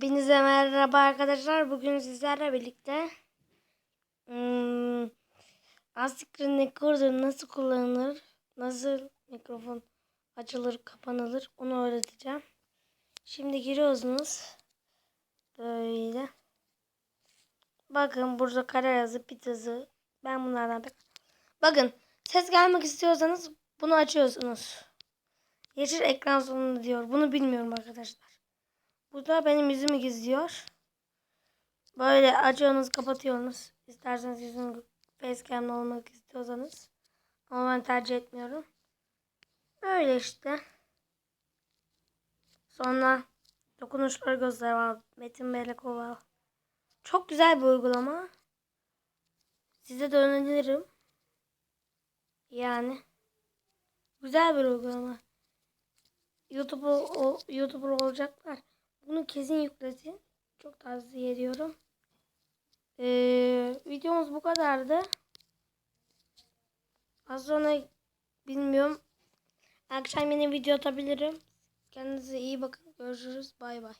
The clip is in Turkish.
Hepinize merhaba arkadaşlar. Bugün sizlerle birlikte hmm, Astic'in Recorder nasıl kullanılır, nasıl mikrofon açılır, kapanılır onu öğreteceğim. Şimdi giriyorsunuz. Böyle. Bakın burada kare yazı, bit yazı. Ben bunlardan pek... Bakın ses gelmek istiyorsanız bunu açıyorsunuz. Yeşil ekran sonunda diyor. Bunu bilmiyorum arkadaşlar. Bu da benim yüzümü gizliyor. Böyle açıyorsunuz kapatıyorsunuz. İsterseniz yüzüm facecam'lı olmak istiyorsanız. Ama ben tercih etmiyorum. Böyle işte. Sonra dokunuşları göster var. Metin Beleko var. Çok güzel bir uygulama. Size de öneririm. Yani. Güzel bir uygulama. YouTube o, YouTuber olacaklar. Bunu kesin yükletin. Çok tavsiye ediyorum. Ee, videomuz bu kadardı. Az sonra bilmiyorum. Akşam yine video atabilirim. Kendinize iyi bakın. Görüşürüz. Bay bay.